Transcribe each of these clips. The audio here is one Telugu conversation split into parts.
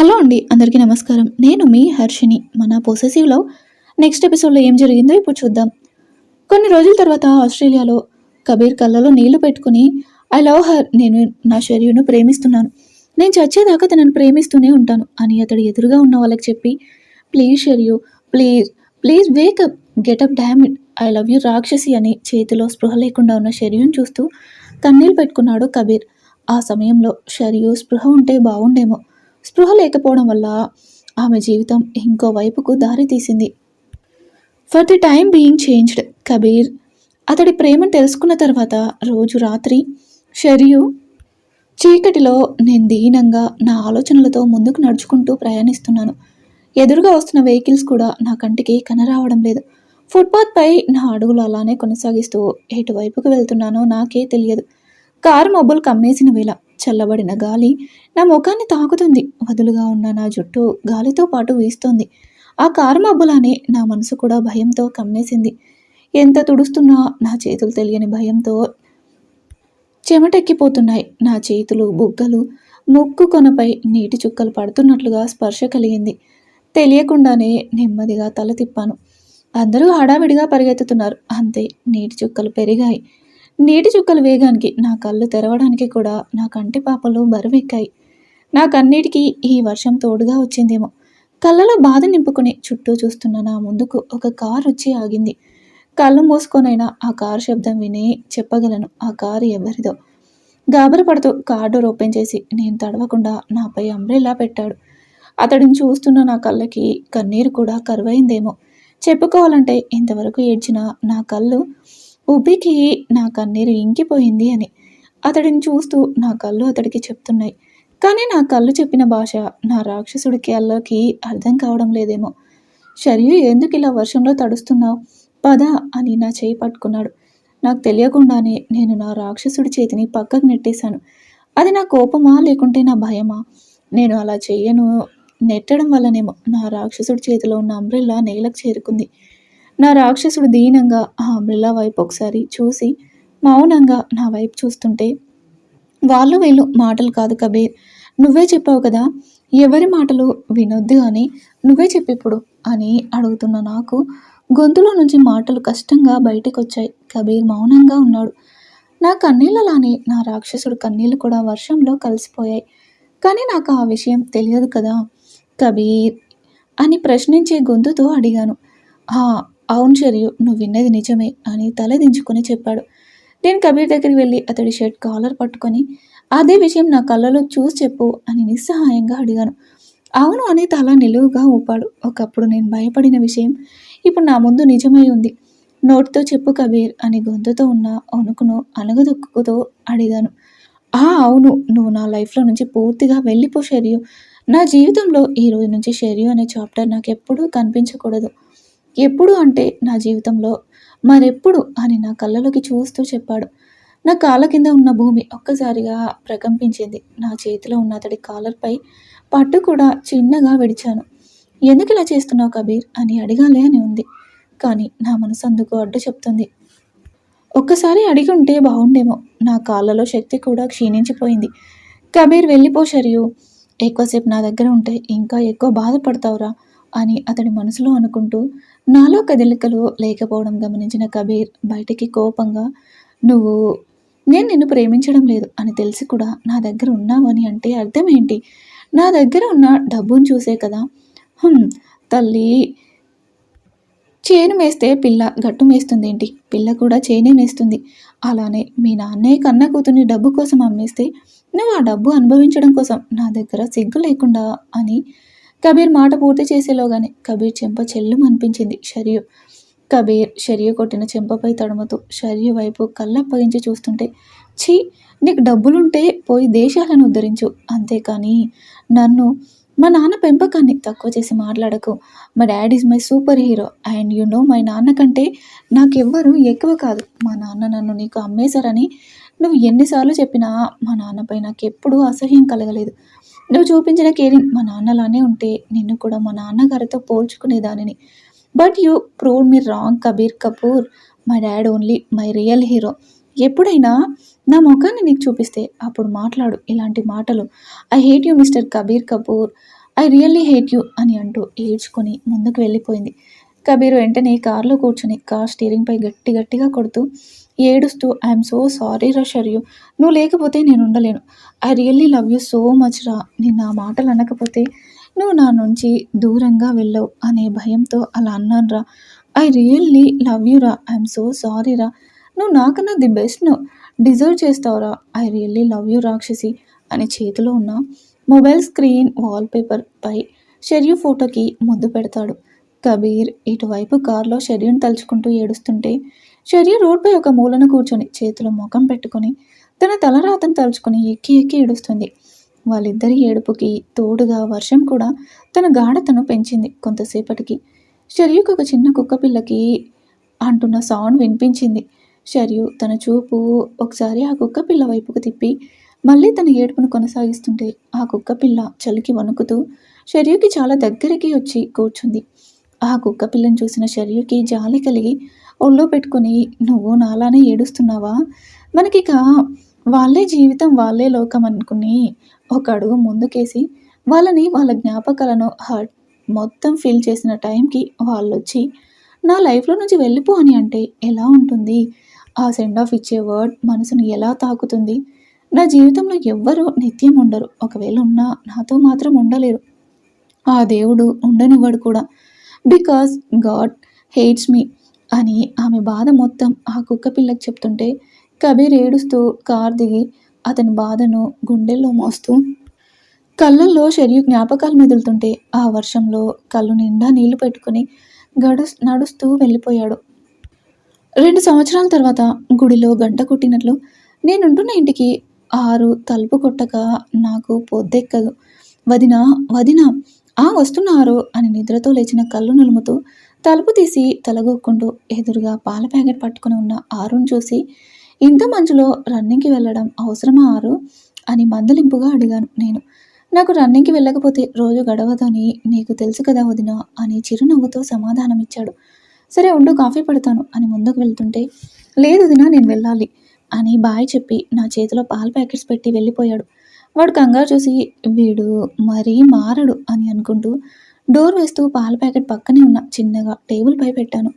హలో అండి అందరికీ నమస్కారం. నేను మీ హర్షిని మన పొసెసివ్లో నెక్స్ట్ ఎపిసోడ్లో ఏం జరిగిందో ఇప్పుడు చూద్దాం. కొన్ని రోజుల తర్వాత ఆస్ట్రేలియాలో కబీర్ కళ్ళలో నీళ్ళు పెట్టుకుని ఐ లవ్ హర్ నేను నా షర్యును ప్రేమిస్తున్నాను. నేను చచ్చేదాకా తనను ప్రేమిస్తూనే ఉంటాను అని అతడు ఎదురుగా ఉన్న వాళ్ళకి చెప్పి please Sheryu please please wake up get up damn it I love you రాక్షసి అని చేతిలో స్పృహ లేకుండా ఉన్న షర్యుని చూస్తూ కన్నీళ్ళు పెట్టుకున్నాడు కబీర్. ఆ సమయంలో షర్యూ స్పృహ ఉంటే బాగుండేమో. స్పృహ లేకపోవడం వల్ల ఆమె జీవితం ఇంకో వైపుకు దారి తీసింది. For the time being changed Kabir అతడి ప్రేమను తెలుసుకున్న తర్వాత రోజు రాత్రి షరియు చీకటిలో నేను దీనంగా నా ఆలోచనలతో ముందుకు నడుచుకుంటూ ప్రయాణిస్తున్నాను. ఎదురుగా వస్తున్న వెహికల్స్ కూడా నా కంటికి కనరావడం లేదు. ఫుట్పాత్పై నా అడుగులు అలానే కొనసాగిస్తూ ఎటువైపుకు వెళ్తున్నానో నాకే తెలియదు. కారు మబ్బులు కమ్మేసిన వేళ చల్లబడిన గాలి నా ముఖాన్ని తాకుతుంది. వదులుగా ఉన్న నా జుట్టు గాలితో పాటు వీస్తోంది. ఆ కారు మబ్బులానే నా మనసు కూడా భయంతో కమ్మేసింది. ఎంత తుడుస్తున్నా నా చేతులు తెలియని భయంతో చెమటెక్కిపోతున్నాయి. నా చేతులు బుగ్గలు ముక్కు కొనపై నీటి చుక్కలు పడుతున్నట్లుగా స్పర్శ కలిగింది. తెలియకుండానే నెమ్మదిగా తల తిప్పాను. అందరూ హడావిడిగా పరిగెత్తుతున్నారు. అంతే నీటి చుక్కలు పెరిగాయి. నీటి చుక్కలు వేగానికి నా కళ్ళు తెరవడానికి కూడా నా కంటి పాపలు బరువెక్కాయి. నా కన్నీటికి ఈ వర్షం తోడుగా వచ్చిందేమో. కళ్ళలో బాధ నింపుకుని చుట్టూ చూస్తున్న నా ముందుకు ఒక కారు వచ్చి ఆగింది. కళ్ళు మూసుకొనైనా ఆ కారు శబ్దం విని చెప్పగలను ఆ కారు ఎవరిదో. గాబరపడుతూ కార్ డోర్ ఓపెన్ చేసి నేను తడవకుండా నాపై అంబ్రెల్లా పెట్టాడు. అతడిని చూస్తున్న నా కళ్ళకి కన్నీరు కూడా కరువైందేమో. చెప్పుకోవాలంటే ఇంతవరకు ఏడ్చిన నా కళ్ళు ఉబ్బికి నా కన్నీరు ఇంకిపోయింది అని అతడిని చూస్తూ నా కళ్ళు అతడికి చెప్తున్నాయి. కానీ నా కళ్ళు చెప్పిన భాష నా రాక్షసుడికి అల్లకి అర్థం కావడం లేదేమో. షరియు ఎందుకు ఇలా వర్షంలో తడుస్తున్నావు? పద అని నా చేయి పట్టుకున్నాడు. నాకు తెలియకుండానే నేను నా రాక్షసుడి చేతిని పక్కకు నెట్టేశాను. అది నా కోపమా లేకుంటే నా భయమా? నేను అలా చెయ్యను. నెట్టడం వల్లనేమో నా రాక్షసుడి చేతిలో ఉన్న అంబ్రెల్లా నేలకు చేరుకుంది. నా రాక్షసుడు దీనంగా ఆ అంబ్రెల్లా వైపు ఒకసారి చూసి మౌనంగా నా వైపు చూస్తుంటే వాళ్ళు వీళ్ళు మాటలు కాదు కబీర్. నువ్వే చెప్పావు కదా ఎవరి మాటలు వినొద్దు అని. నువ్వే చెప్పిప్పుడు అని అడుగుతున్న నాకు గొంతులో నుంచి మాటలు కష్టంగా బయటకు వచ్చాయి కబీర్ మౌనంగా ఉన్నాడు. నా కన్నీళ్ళలానే నా రాక్షసుడు కన్నీళ్ళు కూడా వర్షంలో కలిసిపోయాయి. కానీ నాకు ఆ విషయం తెలియదు కదా కబీర్ అని ప్రశ్నించే గొంతుతో అడిగాను. "ఆ, అవును చెరియు నువ్వు విన్నది నిజమే అని తలదించుకుని చెప్పాడు. నేను కబీర్ దగ్గరికి వెళ్ళి అతడి షర్ట్ కాలర్ పట్టుకొని అదే విషయం నా కళ్ళలో చూసి చెప్పు అని నిస్సహాయంగా అడిగాను. అవును అని తల నిలువుగా ఊపాడు. ఒకప్పుడు నేను భయపడిన విషయం ఇప్పుడు నా ముందు నిజమై ఉంది. నోటితో చెప్పు కబీర్ అని గొంతుతో ఉన్న వణుకును అణగదొక్కుతో అడిగాను. ఆ అవును నువ్వు నా లైఫ్లో నుంచి పూర్తిగా వెళ్ళిపో షెరియు నా జీవితంలో ఈ రోజు నుంచి షెరియు అనే చాప్టర్ నాకు ఎప్పుడూ కనిపించకూడదు. ఎప్పుడు అంటే నా జీవితంలో. మరెప్పుడు అని నా కళ్ళలోకి చూస్తూ చెప్పాడు. నా కాళ్ళ కింద ఉన్న భూమి ఒక్కసారిగా ప్రకంపించింది. నా చేతిలో ఉన్న అతడి కాలర్పై పట్టు కూడా చిన్నగా విడిచాను. ఎందుకు ఇలా చేస్తున్నావు కబీర్? అని అడగాలి అని ఉంది. కానీ నా మనసు అందుకు అడ్డు చెప్తుంది. ఒక్కసారి అడిగి ఉంటే బాగుండేమో నా కాళ్ళలో శక్తి కూడా క్షీణించిపోయింది. కబీర్ వెళ్ళిపో షరియు. ఎక్కువసేపు నా దగ్గర ఉంటే ఇంకా ఎక్కువ బాధపడతావురా. అని అతడి మనసులో అనుకుంటూ నాలో కదలికలు లేకపోవడం గమనించిన కబీర్ బయటికి కోపంగా నువ్వు నేను నిన్ను ప్రేమించడం లేదు అని తెలిసి కూడా నా దగ్గర ఉన్నావని అంటే అర్థం ఏంటి? నా దగ్గర ఉన్న డబ్బును చూసే కదా. తల్లి. చేను మేస్తే పిల్ల గట్టు మేస్తుంది ఏంటి? పిల్ల కూడా చేనే మేస్తుంది. అలానే మీ నాన్నే కన్న కూతుర్ని డబ్బు కోసం అమ్మేస్తే నువ్వు ఆ డబ్బు అనుభవించడం కోసం నా దగ్గర సిగ్గు లేకుండా అని కబీర్ మాట పూర్తి చేసేలోగానే కబీర్ చెంప చెల్లం అనిపించింది షరియు. కబీర్ షరియు కొట్టిన చెంపపై తడుముతూ షరియు వైపు కళ్ళప్పగించి చూస్తుంటే ఛీ! నీకు డబ్బులుంటే పోయి దేశాలను ఉద్ధరించు. అంతేకాని నన్ను మా నాన్న పెంపకాన్ని తక్కువ చేసి మాట్లాడకు. మా dad is my super hero and you know my నాన్న కంటే నాకెవ్వరూ ఎక్కువ కాదు. మా నాన్న నన్ను నీకు అమ్మేశారని నువ్వు ఎన్నిసార్లు చెప్పినా మా నాన్నపై నాకు ఎప్పుడూ అసహ్యం కలగలేదు. నువ్వు చూపించిన కేరింగ్ మా నాన్నలానే ఉంటే నిన్ను కూడా మా నాన్నగారితో పోల్చుకునేదానిని. But you prove me wrong Kabir Kapoor my dad only my real hero ఎప్పుడైనా నా ముఖాన్ని నీకు చూపిస్తే అప్పుడు మాట్లాడు ఇలాంటి మాటలు. I hate you mister Kabir Kapoor I really hate you అని అంటూ ఏడ్చుకొని ముందుకు వెళ్ళిపోయింది. కబీర్ వెంటనే కారులో కూర్చొని కార్ స్టీరింగ్పై గట్టి గట్టిగా కొడుతూ ఏడుస్తూ ఐఎమ్ సో సారీ రా షర్యు నువ్వు లేకపోతే నేను ఉండలేను. I really love you so much రా నేను ఆ మాటలు అనకపోతే నువ్వు నా నుంచి దూరంగా వెళ్ళవు అనే భయంతో అలా అన్నాను రా. ఐ రియల్లీ లవ్ యూ రా. ఐఎమ్ సో సారీ రా. నువ్వు నాకన్నా ది బెస్ట్ నువ్వు. డిజర్వ్ చేస్తావురా ఐ రియల్లీ లవ్ యూ రాక్షసి అని చేతిలో ఉన్న మొబైల్ స్క్రీన్ వాల్పేపర్ పై షెర్యు ఫోటోకి ముద్దు పెడతాడు. కబీర్ ఇటువైపు కారులో షెర్యుని తలుచుకుంటూ ఏడుస్తుంటే షెర్యు రోడ్పై ఒక మూలన కూర్చొని చేతిలో ముఖం పెట్టుకొని తన తలరాతను తలుచుకొని ఎక్కి ఎక్కి ఏడుస్తుంది. వాళ్ళిద్దరి ఏడుపుకి తోడుగా వర్షం కూడా తన గాఢతను పెంచింది కొంతసేపటికి. షర్యుకు ఒక చిన్న కుక్కపిల్లకి అంటున్న సౌండ్ వినిపించింది. షర్యు తన చూపు ఒకసారి ఆ కుక్కపిల్ల వైపుకు తిప్పి మళ్ళీ తన ఏడుపును కొనసాగిస్తుంటే ఆ కుక్కపిల్ల చలికి వణుకుతూ షర్యుకి చాలా దగ్గరికి వచ్చి కూర్చుంది. ఆ కుక్కపిల్లను చూసిన షర్యుకి జాలి కలిగి ఒళ్ళో పెట్టుకొని నువ్వు నాలానే ఏడుస్తున్నావా? మనకిక వాళ్ళే జీవితం వాళ్ళే లోకం అనుకుని ఒక అడుగు ముందుకేసి వాళ్ళని వాళ్ళ జ్ఞాపకాలను హర్ట్ మొత్తం ఫీల్ చేసిన టైంకి వాళ్ళు వచ్చి నా లైఫ్లో నుంచి వెళ్ళిపో అని అంటే ఎలా ఉంటుంది? ఆ సెండ్ ఆఫ్ ఇచ్చే వర్డ్ మనసును ఎలా తాకుతుంది? నా జీవితంలో ఎవ్వరూ నిత్యం ఉండరు. ఒకవేళ ఉన్నా నాతో మాత్రం ఉండలేరు. ఆ దేవుడు ఉండనివ్వడు కూడా. బికాస్ గాడ్ హెయిట్స్ మీ అని ఆమె బాధ మొత్తం ఆ కుక్క పిల్లకి చెప్తుంటే కబీర్ ఏడుస్తూ కార్ దిగి అతని బాధను గుండెల్లో మోస్తూ కళ్ళల్లో శరీర జ్ఞాపకాలు మెదులుతుంటే ఆ వర్షంలో కళ్ళు నిండా నీళ్ళు పెట్టుకుని గడు నడుస్తూ వెళ్ళిపోయాడు. రెండు సంవత్సరాల తర్వాత గుడిలో గంట కొట్టినట్లు నేనుంటున్న ఇంటికి ఆరు తలుపు కొట్టక నాకు పొద్దెక్కదు. వదిన వదిన ఆ వస్తున్నారు అని నిద్రతో లేచిన కళ్ళు నులుముతూ తలుపు తీసి తలగొక్కుంటూ ఎదురుగా పాల ప్యాకెట్ పట్టుకుని ఉన్న ఆరును చూసి ఇంత మంచులో రన్నింగ్కి వెళ్ళడం అవసరమా ఆరు అని మందలింపుగా అడిగాను నేను. నాకు రన్నింగ్కి వెళ్ళకపోతే రోజు గడవదని నీకు తెలుసు కదా వదిన అని చిరునవ్వుతో సమాధానమిచ్చాడు. సరే ఉండు కాఫీ పెడతాను అని ముందుకు వెళ్తుంటే లేదు వదిన నేను వెళ్ళాలి అని బాయ్ చెప్పి నా చేతిలో పాల ప్యాకెట్స్ పెట్టి వెళ్ళిపోయాడు. వాడు కంగారు చూసి వీడు మరీ మారడు అని అనుకుంటూ డోర్ వేస్తూ పాల ప్యాకెట్ పక్కనే ఉన్న చిన్నగా టేబుల్ పై పెట్టాను.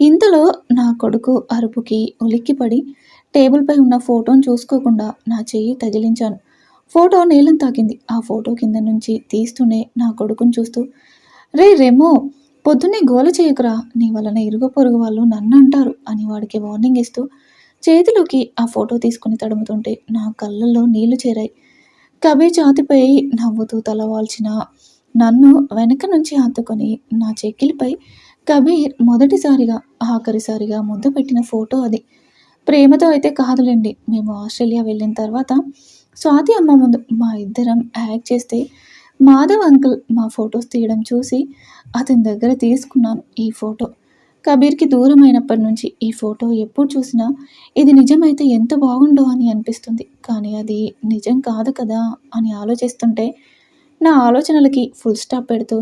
ఇంతలో నా కొడుకు అరుపుకి ఉలిక్కిపడి టేబుల్పై ఉన్న ఫోటోను చూసుకోకుండా నా చెయ్యి తగిలించాను. ఫోటో నీళ్ళని తాకింది. ఆ ఫోటో కింద నుంచి తీస్తూనే నా కొడుకుని చూస్తూ రే రేమో పొద్దున్నే గోల చేయకురా నీ వలన ఇరుగు పొరుగు వాళ్ళు నన్ను అంటారు అని వాడికి వార్నింగ్ ఇస్తూ చేతిలోకి ఆ ఫోటో తీసుకుని తడుముతుంటే నా కళ్ళల్లో నీళ్ళు చేరాయి. కబీ చాతిపై నవ్వుతూ తలవాల్చిన నన్ను వెనక నుంచి హత్తుకొని నా చెక్కిలిపై కబీర్ మొదటిసారిగా ఆఖరిసారిగా ముద్దు పెట్టిన ఫోటో అది. ప్రేమతో అయితే కాదులేండి మేము ఆస్ట్రేలియా వెళ్ళిన తర్వాత స్వాతి అమ్మ ముందు మా ఇద్దరం యాక్ట్ చేస్తే మాధవ్ అంకుల్ మా ఫొటోస్ తీయడం చూసి అతని దగ్గర తీసుకున్నాను ఈ ఫోటో. కబీర్కి దూరం అయినప్పటి నుంచి ఈ ఫోటో ఎప్పుడు చూసినా ఇది నిజమైతే ఎంత బాగుండో అని అనిపిస్తుంది. కానీ అది నిజం కాదు కదా అని ఆలోచిస్తుంటే నా ఆలోచనలకి ఫుల్ స్టాప్ పెడుతూ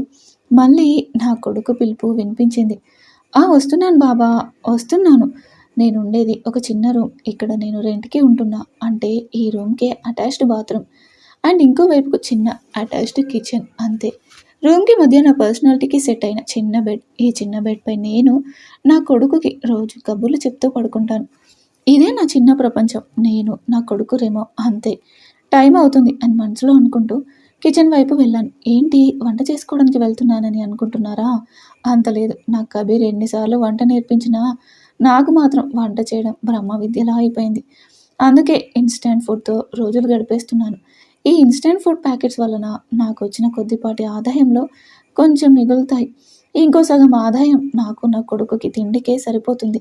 మళ్ళీ నా కొడుకు పిలుపు వినిపించింది. ఆ వస్తున్నాను బాబా వస్తున్నాను. నేను ఉండేది ఒక చిన్న రూమ్ ఇక్కడ నేను రెంట్కి ఉంటున్నా. అంటే ఈ రూమ్కే అటాచ్డ్ బాత్రూమ్ అండ్ ఇంకో వైపుకు చిన్న అటాచ్డ్ కిచెన్ అంతే. రూమ్కి మధ్య నా పర్సనాలిటీకి సెట్ అయిన చిన్న బెడ్ ఈ చిన్న బెడ్పై నేను నా కొడుకుకి రోజు కబుర్లు చెప్తూ పడుకుంటాను. ఇదే నా చిన్న ప్రపంచం. నేను నా కొడుకు రేమో అంతే. టైం అవుతుంది అని మనసులో అనుకుంటూ కిచెన్ వైపు వెళ్ళాను. ఏంటి? వంట చేసుకోవడానికి వెళ్తున్నానని అనుకుంటున్నారా? అంత లేదు. నాకు కబీర్ ఎన్నిసార్లు వంట నేర్పించినా నాకు మాత్రం వంట చేయడం బ్రహ్మ విద్యలా అయిపోయింది. అందుకే ఇన్స్టెంట్ ఫుడ్తో రోజులు గడిపేస్తున్నాను. ఈ ఇన్స్టెంట్ ఫుడ్ ప్యాకెట్స్ వలన నాకు వచ్చిన కొద్దిపాటి ఆదాయంలో కొంచెం మిగులుతాయి. ఇంకో సగం ఆదాయం నాకు నా కొడుకుకి తిండికే సరిపోతుంది.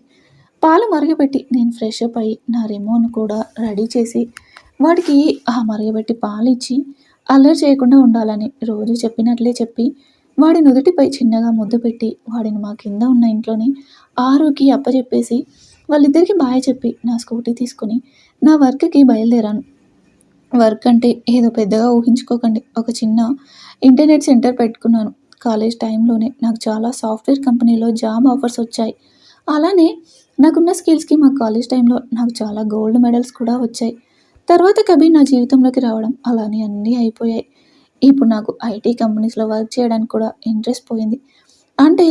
పాలు మరగబెట్టి నేను ఫ్రెష్ అప్ అయ్యి నా రెమోను కూడా రెడీ చేసి వాడికి ఆ మరగబెట్టి పాలు ఇచ్చి అల్లరి చేయకుండా ఉండాలని రోజు చెప్పినట్లే చెప్పి వాడి నుదుటిపై చిన్నగా ముద్దు పెట్టి వాడిని మా కింద ఉన్న ఇంట్లోని ఆరుకి అప్పచెప్పేసి వాళ్ళిద్దరికి బాయ్ చెప్పి నా స్కూటీ తీసుకొని నా వర్క్కి బయలుదేరాను. వర్క్ అంటే ఏదో పెద్దగా ఊహించుకోకండి. ఒక చిన్న ఇంటర్నెట్ సెంటర్ పెట్టుకున్నాను. కాలేజ్ టైంలోనే నాకు చాలా సాఫ్ట్వేర్ కంపెనీలో జాబ్ ఆఫర్స్ వచ్చాయి. అలానే నాకున్న స్కిల్స్కి మా కాలేజ్ టైంలో నాకు చాలా గోల్డ్ మెడల్స్ కూడా వచ్చాయి. తర్వాత కబీర్ నా జీవితంలోకి రావడం అలానే అన్నీ అయిపోయాయి. ఇప్పుడు నాకు ఐటీ కంపెనీస్లో వర్క్ చేయడానికి కూడా ఇంట్రెస్ట్ పోయింది. అంటే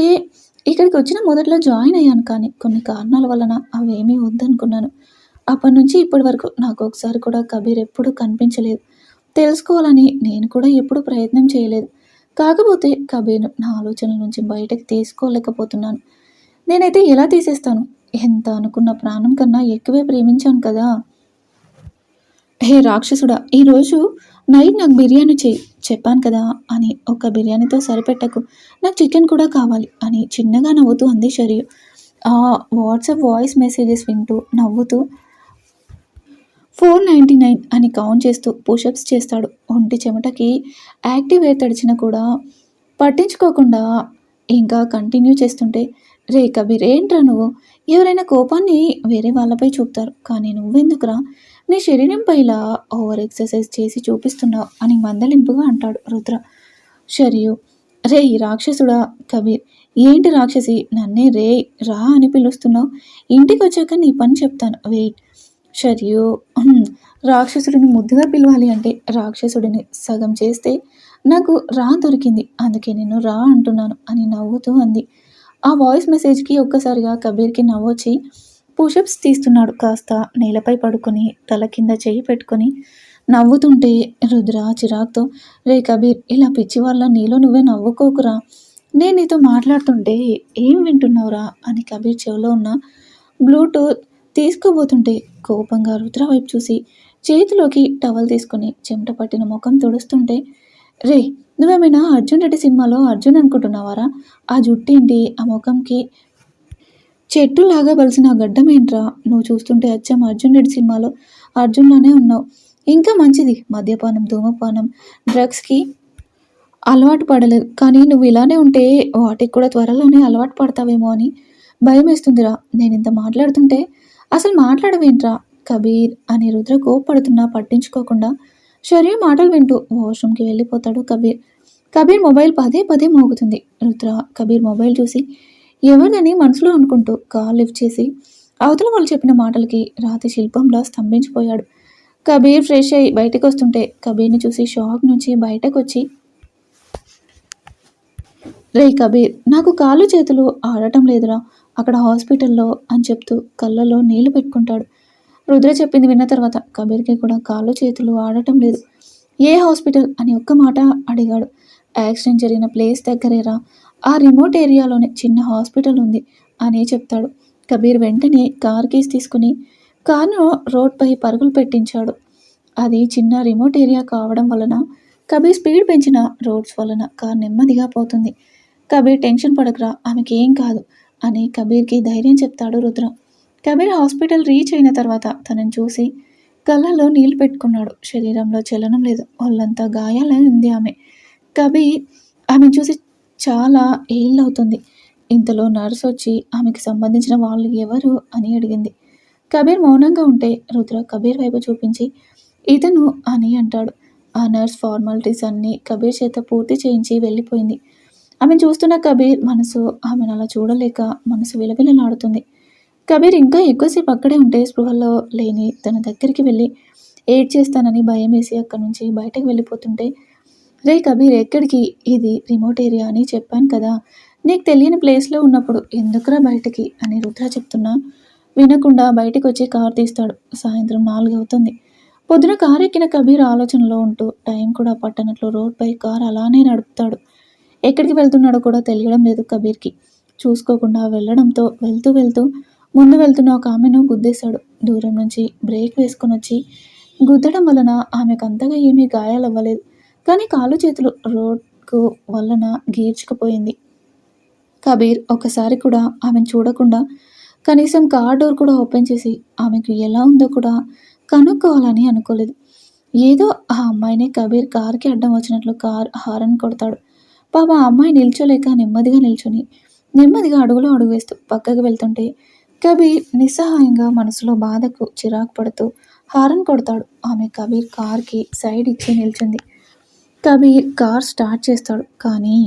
ఇక్కడికి వచ్చిన మొదట్లో జాయిన్ అయ్యాను కానీ కొన్ని కారణాల వలన అవేమీ వద్దనుకున్నాను. అప్పటి నుంచి ఇప్పటి వరకు నాకు ఒకసారి కూడా కబీర్ ఎప్పుడూ కనిపించలేదు. తెలుసుకోవాలని నేను కూడా ఎప్పుడూ ప్రయత్నం చేయలేదు. కాకపోతే కబీర్ను నా ఆలోచనల నుంచి బయటకు తీసుకోలేకపోతున్నాను. నేనైతే ఎలా తీసేస్తాను? ఎంత అనుకున్న ప్రాణం కన్నా ఎక్కువే ప్రేమించాను కదా. హే రాక్షసుడా ఈరోజు నైట్ నాకు బిర్యానీ చెయ్యి చెప్పాను కదా అని ఒక బిర్యానీతో సరిపెట్టకు. నాకు చికెన్ కూడా కావాలి అని చిన్నగా నవ్వుతూ అంది షరియు ఆ వాట్సాప్ వాయిస్ మెసేజెస్ వింటూ నవ్వుతూ ఫోర్ నైంటీ నైన్ అని కౌంట్ చేస్తూ పుషప్స్ చేస్తాడు. ఒంటి చెమటకి యాక్టివ్ ఎయిర్ తడిచినా కూడా పట్టించుకోకుండా ఇంకా కంటిన్యూ చేస్తుంటే రే కబీర్ ఏంట్రా నువ్వు? ఎవరైనా కోపాన్ని వేరే వాళ్ళపై చూపుతారు. కానీ నువ్వెందుకురా? నీ శరీరంపై ఇలా ఓవర్ ఎక్సర్సైజ్ చేసి చూపిస్తున్నావు అని మందలింపుగా అంటాడు రుద్ర. షరియు రే రాక్షసుడా కబీర్ ఏంటి రాక్షసి? నన్నే రే రా అని పిలుస్తున్నావు. ఇంటికి వచ్చాక నీ పని చెప్తాను. వెయిట్. షరియు రాక్షసుడిని ముద్దుగా పిలవాలి అంటే రాక్షసుడిని సగం చేస్తే నాకు రా దొరికింది. అందుకే నేను రా అంటున్నాను అని నవ్వుతూ అంది. ఆ వాయిస్ మెసేజ్కి ఒక్కసారిగా కబీర్కి నవ్వొచ్చి పుషప్స్ తీస్తున్నాడు కాస్త నేలపై పడుకొని తల కింద చేయి పెట్టుకొని నవ్వుతుంటే రుద్ర చిరాక్తో రే కబీర్ ఇలా పిచ్చి వాళ్ళ నీలో నువ్వే నవ్వుకోకురా. నేను నీతో మాట్లాడుతుంటే ఏం వింటున్నావురా? అని కబీర్ చెవిలో ఉన్న బ్లూటూత్ తీసుకోబోతుంటే కోపంగా రుద్ర వైపు చూసి చేతిలోకి టవల్ తీసుకొని చెమట పట్టిన ముఖం తుడుస్తుంటే రే నువ్వేమైనా అర్జున్ రెడ్డి సినిమాలో అర్జున్ అనుకుంటున్నావారా? ఆ జుట్టేంటి ఆ ముఖంకి చెట్టులాగా బలిసిన ఆ గడ్డం ఏంట్రా? నువ్వు చూస్తుంటే అచ్చం అర్జున్ రెడ్డి సినిమాలో అర్జున్లోనే ఉన్నావు. ఇంకా మంచిది. మద్యపానం ధూమపానం డ్రగ్స్కి అలవాటు పడలేదు. కానీ నువ్వు ఇలానే ఉంటే వాటికి కూడా త్వరలోనే అలవాటు పడతావేమో అని భయం వేస్తుందిరా నేను ఇంత మాట్లాడుతుంటే అసలు మాట్లాడవేంట్రా? కబీర్ అని రుద్ర కోప్పడుతున్నా పట్టించుకోకుండా షర్య మాటలు వింటూ వాష్రూమ్కి వెళ్ళిపోతాడు కబీర్. కబీర్ మొబైల్ పదే పదే మోగుతుంది. రుద్ర కబీర్ మొబైల్ చూసి ఎవరినని మనసులో అనుకుంటూ కాల్ లిఫ్ట్ చేసి అవతల వాళ్ళు చెప్పిన మాటలకి రాతి శిల్పంలా స్తంభించిపోయాడు. కబీర్ ఫ్రెష్ అయ్యి బయటకు వస్తుంటే కబీర్ని చూసి షాక్ నుంచి బయటకు వచ్చి రే కబీర్ నాకు కాళ్ళు చేతులు ఆడటం లేదురా అక్కడ హాస్పిటల్లో అని చెప్తూ కళ్ళలో నీళ్ళు పెట్టుకుంటాడు. రుద్ర చెప్పింది విన్న తర్వాత కబీర్కి కూడా కాళ్ళు చేతులు ఆడటం లేదు. ఏ హాస్పిటల్? అని ఒక్క మాట అడిగాడు. యాక్సిడెంట్ జరిగిన ప్లేస్ దగ్గరేరా ఆ రిమోట్ ఏరియాలోనే చిన్న హాస్పిటల్ ఉంది అని చెప్తాడు. కబీర్ వెంటనే కార్ కీస్ తీసుకుని కార్ను రోడ్పై పరుగులు పెట్టించాడు. అది చిన్న రిమోట్ ఏరియా కావడం వలన కబీర్ స్పీడ్ పెంచిన రోడ్స్ వలన కార్ నెమ్మదిగా పోతుంది. కబీర్ టెన్షన్ పడకరా ఆమెకి ఏం కాదు అని కబీర్కి ధైర్యం చెప్తాడు రుద్ర. కబీర్ హాస్పిటల్ రీచ్ అయిన తర్వాత తనని చూసి కళ్ళలో నీళ్ళు పెట్టుకున్నాడు. శరీరంలో చలనం లేదు వాళ్ళంతా గాయాలై ఉంది ఆమె. కబీర్ ఆమె చూసి చాలా ఏళ్ళవుతుంది. ఇంతలో నర్స్ వచ్చి ఆమెకి సంబంధించిన వాళ్ళు ఎవరు అని అడిగింది. కబీర్ మౌనంగా ఉంటే రుద్ర కబీర్ వైపు చూపించి ఇతను అని అంటాడు. ఆ నర్స్ ఫార్మాలిటీస్ అన్నీ కబీర్ చేత పూర్తి చేయించి వెళ్ళిపోయింది. ఆమెను చూస్తున్న కబీర్ మనసు ఆమెను అలా చూడలేక మనసు విలవిలలాడుతుంది. కబీర్ ఇంకా ఎక్కువసేపు అక్కడే ఉంటే స్పృహలో లేని తన దగ్గరికి వెళ్ళి ఏడ్ చేస్తానని భయం వేసి అక్కడి నుంచి బయటకు వెళ్ళిపోతుంటే రే కబీర్ ఎక్కడికి? ఇది రిమోట్ ఏరియా అని చెప్పాను కదా. నీకు తెలియని ప్లేస్లో ఉన్నప్పుడు ఎందుకురా బయటకి? అని రుద్ర చెప్తున్నా. వినకుండా బయటకు వచ్చి కార్ తీస్తాడు. సాయంత్రం నాలుగు అవుతుంది పొద్దున కారు ఎక్కిన కబీర్ ఆలోచనలో ఉంటూ టైం కూడా పట్టనట్లు రోడ్పై కార్ అలానే నడుపుతాడు. ఎక్కడికి వెళ్తున్నాడో కూడా తెలియడం లేదు కబీర్కి. చూసుకోకుండా వెళ్ళడంతో వెళ్తూ వెళ్తూ ముందు వెళ్తున్న ఒక ఆమెను గుద్దేశాడు. దూరం నుంచి బ్రేక్ వేసుకొని వచ్చి గుద్దడం వలన ఆమెకు అంతగా ఏమీ గాయాలవ్వలేదు. కానీ కాళ్ళు చేతులు రోడ్కు వలన గీర్చుకుపోయింది. కబీర్ ఒకసారి కూడా ఆమెను చూడకుండా కనీసం కార్ డోర్ కూడా ఓపెన్ చేసి ఆమెకు ఎలా ఉందో కూడా కనుక్కోవాలని అనుకోలేదు. ఏదో ఆ అమ్మాయిని కబీర్ కార్కి అడ్డం వచ్చినట్లు కార్ హారన్ కొడతాడు. పాప ఆ అమ్మాయి నిల్చోలేక నెమ్మదిగా నిల్చొని నెమ్మదిగా అడుగులో అడుగు వేస్తూ పక్కకు వెళ్తుంటే కబీర్ నిస్సహాయంగా మనసులో బాధకు చిరాకు పడుతూ హారన్ కొడతాడు. ఆమె కబీర్ కార్కి సైడ్ ఇచ్చి నిల్చుంది. కబీర్ కార్ స్టార్ట్ చేస్తాడు. కానీ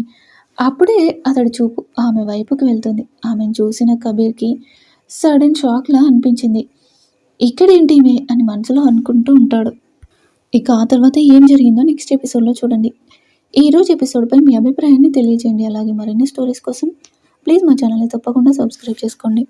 అప్పుడే అతడి చూపు ఆమె వైపుకి వెళ్తుంది. ఆమెను చూసిన కబీర్కి సడన్ షాక్లా అనిపించింది. ఇక్కడేంటి ఈమె అని మనసులో అనుకుంటూ ఉంటాడు. ఇక ఆ తర్వాత ఏం జరిగిందో నెక్స్ట్ ఎపిసోడ్లో చూడండి. ఈరోజు ఎపిసోడ్పై మీ అభిప్రాయాన్ని తెలియజేయండి. అలాగే మరిన్ని స్టోరీస్ కోసం ప్లీజ్ మా ఛానల్ని తప్పకుండా సబ్స్క్రైబ్ చేసుకోండి.